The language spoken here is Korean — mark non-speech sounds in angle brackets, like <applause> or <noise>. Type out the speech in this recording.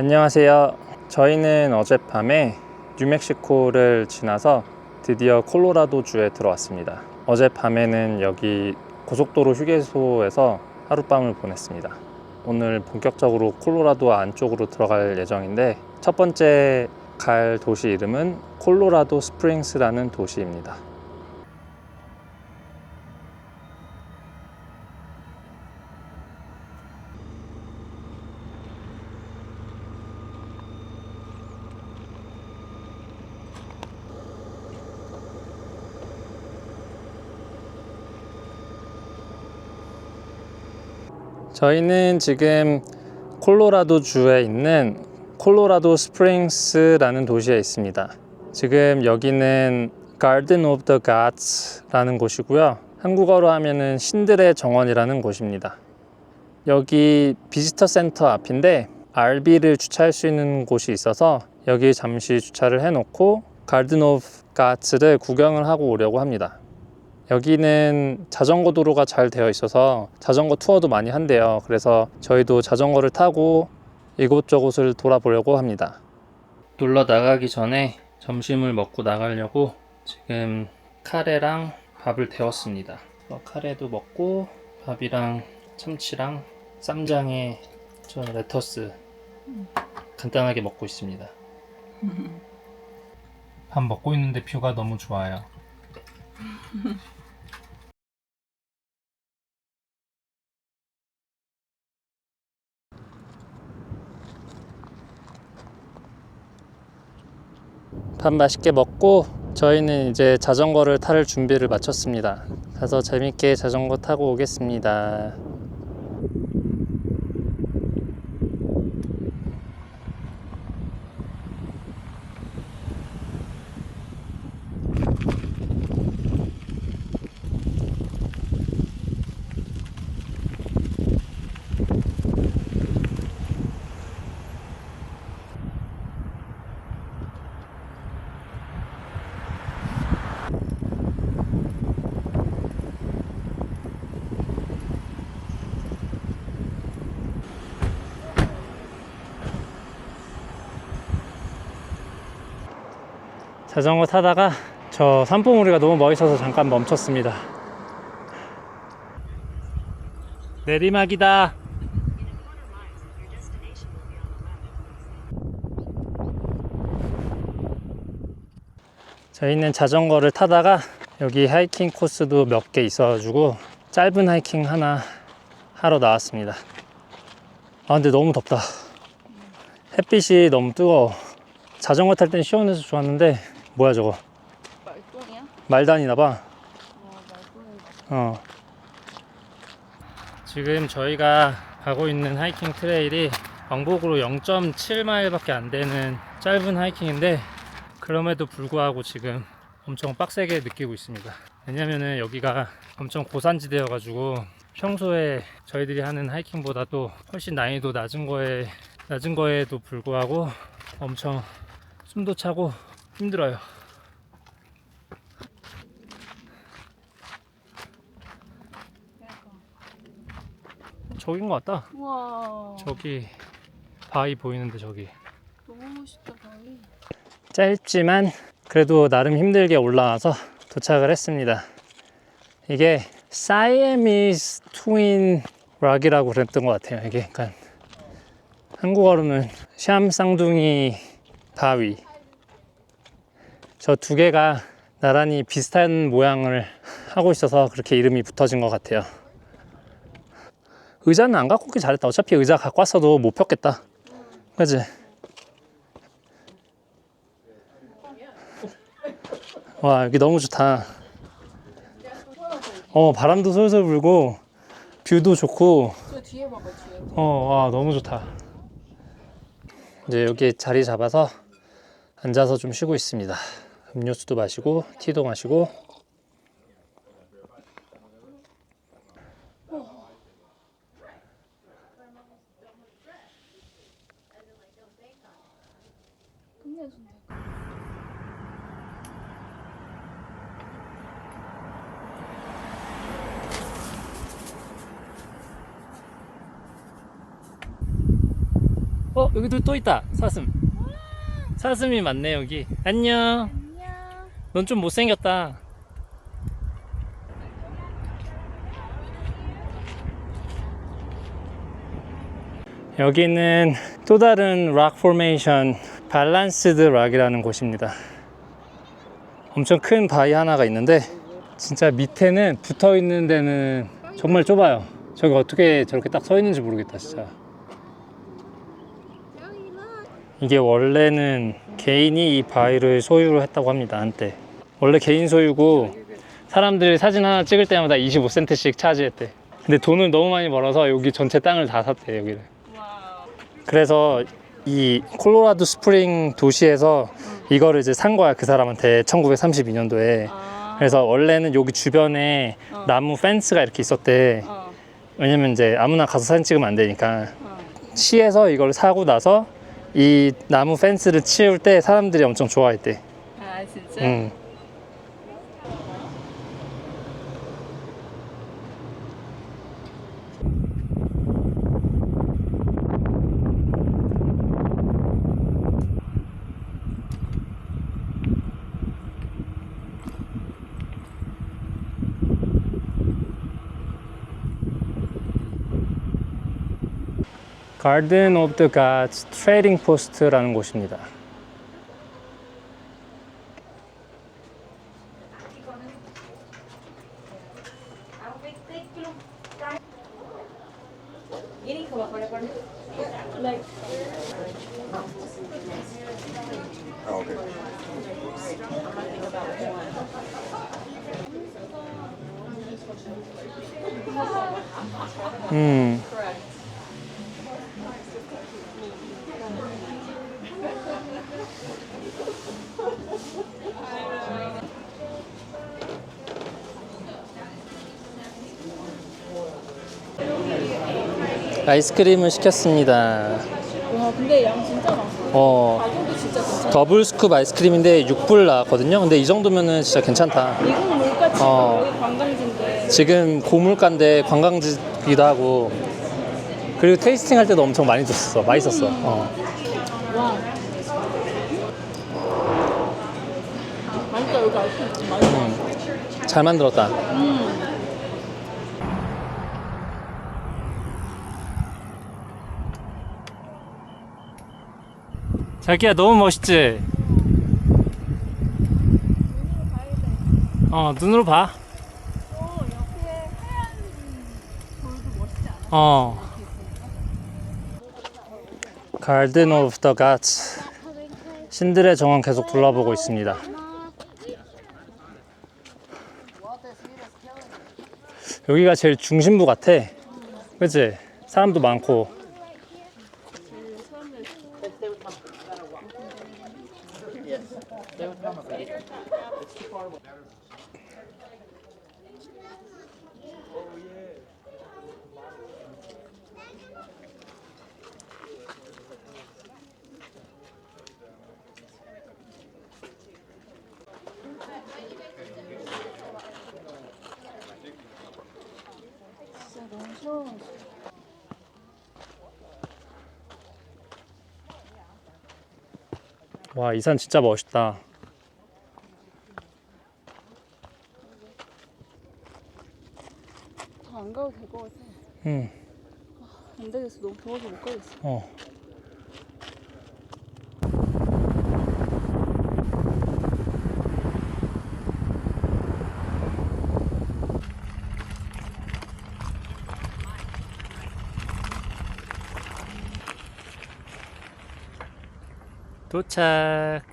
안녕하세요. 저희는 어젯밤에 뉴멕시코를 지나서 드디어 콜로라도주에 들어왔습니다. 어젯밤에는 여기 고속도로 휴게소에서 하룻밤을 보냈습니다. 오늘 본격적으로 콜로라도 안쪽으로 들어갈 예정인데 첫 번째 갈 도시 이름은 콜로라도 스프링스라는 도시입니다. 저희는 지금 콜로라도 주에 있는 콜로라도 스프링스라는 도시에 있습니다. 지금 여기는 Garden of the Gods라는 곳이고요. 한국어로 하면은 신들의 정원이라는 곳입니다. 여기 비지터 센터 앞인데 RV를 주차할 수 있는 곳이 있어서 여기 잠시 주차를 해놓고 Garden of Gods를 구경을 하고 오려고 합니다. 여기는 자전거 도로가 잘 되어 있어서 자전거 투어도 많이 한대요. 그래서 저희도 자전거를 타고 이곳저곳을 돌아보려고 합니다. 놀러 나가기 전에 점심을 먹고 나가려고 지금 카레랑 밥을 데웠습니다. 어, 카레도 먹고 밥이랑 참치랑 쌈장에 저 레터스 간단하게 먹고 있습니다. 밥 먹고 있는데 뷰가 너무 좋아요. <laughs> 밥 맛있게 먹고 저희는 이제 자전거를 탈 준비를 마쳤습니다. 가서 재밌게 자전거 타고 오겠습니다. 자전거 타다가 저 산봉우리가 너무 멋있어서 잠깐 멈췄습니다. 내리막이다. 저희는 자전거를 타다가 여기 하이킹 코스도 몇 개 있어가지고 짧은 하이킹 하나 하러 나왔습니다. 아 근데 너무 덥다. 햇빛이 너무 뜨거워. 자전거 탈 땐 시원해서 좋았는데 뭐야 저거 말똥이야? 말단이나 봐. 어, 말똥인가 어. 지금 저희가 가고 있는 하이킹 트레일이 왕복으로 0.7마일밖에 안 되는 짧은 하이킹인데 그럼에도 불구하고 지금 엄청 빡세게 느끼고 있습니다. 왜냐면은 여기가 엄청 고산지대여 가지고 평소에 저희들이 하는 하이킹보다도 훨씬 난이도 낮은 거에 낮은 거에도 불구하고 엄청 숨도 차고 힘들어요. 저긴 것 같다. 우와 저기 바위 보이는데 저기 너무 멋있다 바위 짧지만 그래도 나름 힘들게 올라와서 도착을 했습니다. 이게 사이에미스 트윈 락이라고 그랬던 것 같아요. 이게 약간 한국어로는 샴 쌍둥이 바위. 저 두 개가 나란히 비슷한 모양을 하고 있어서 그렇게 이름이 붙어진 것 같아요. 의자는 안 갖고 오기 잘했다. 어차피 의자 갖고 왔어도 못 폈겠다. 그지? 와 여기 너무 좋다. 어 바람도 솔솔 불고 뷰도 좋고 어와 너무 좋다. 이제 여기 자리 잡아서 앉아서 좀 쉬고 있습니다. 음료수도 마시고 티도 마시고 어 여기도 또 있다 사슴. 사슴이 많네 여기. 안녕. 넌 좀 못생겼다. 여기는 또 다른 락 포메이션 밸런스드 락이라는 곳입니다. 엄청 큰 바위 하나가 있는데 진짜 밑에는 붙어 있는 데는 정말 좁아요. 저기 어떻게 저렇게 딱 서 있는지 모르겠다 진짜. 이게 원래는 개인이 이 바위를 소유를 했다고 합니다 한때 원래 개인 소유고 사람들이 사진 하나 찍을 때마다 25센트씩 차지했대 근데 돈을 너무 많이 벌어서 여기 전체 땅을 다 샀대 여기를 와. 그래서 이 콜로라도 스프링 도시에서 이거를 이제 산 거야 그 사람한테 1932년도에 아. 그래서 원래는 여기 주변에 어. 나무 펜스가 이렇게 있었대 어. 왜냐면 이제 아무나 가서 사진 찍으면 안 되니까 어. 시에서 이걸 사고 나서 이 나무 펜스를 치울 때 사람들이 엄청 좋아했대. 아 진짜? 응. 가든 오브 더 갓스 트레이딩 포스트라는 곳입니다. 음. 아이스크림을 시켰습니다. 와 근데 양 진짜 많아. 어, 가격도 진짜 괜찮아. 더블 스쿱 아이스크림인데 6불 나왔거든요. 근데 이 정도면은 진짜 괜찮다. 미국 물가 치고 어. 여기 관광지인데. 지금 고물가인데 관광지기도 하고 그리고 테이스팅 할 때도 엄청 많이 줬어. 맛있었어. 어. 와. 맛있다 여기 아이스크림 맛있어. 음. 잘 만들었다. 음. 자기야 너무 멋있지? 어 눈으로 봐. 어 옆에 하얀 돌도 멋있지 않아? 어. 가든 오브 더 갓스 신들의 정원 계속 둘러보고 있습니다. 여기가 제일 중심부 같아. 그치? 사람도 많고. 와, 이 산 진짜 멋있다. 더 안 가도 될 것 같아. 응, 안 되겠어. 너무 더워서 못 가겠어. 어. 도착.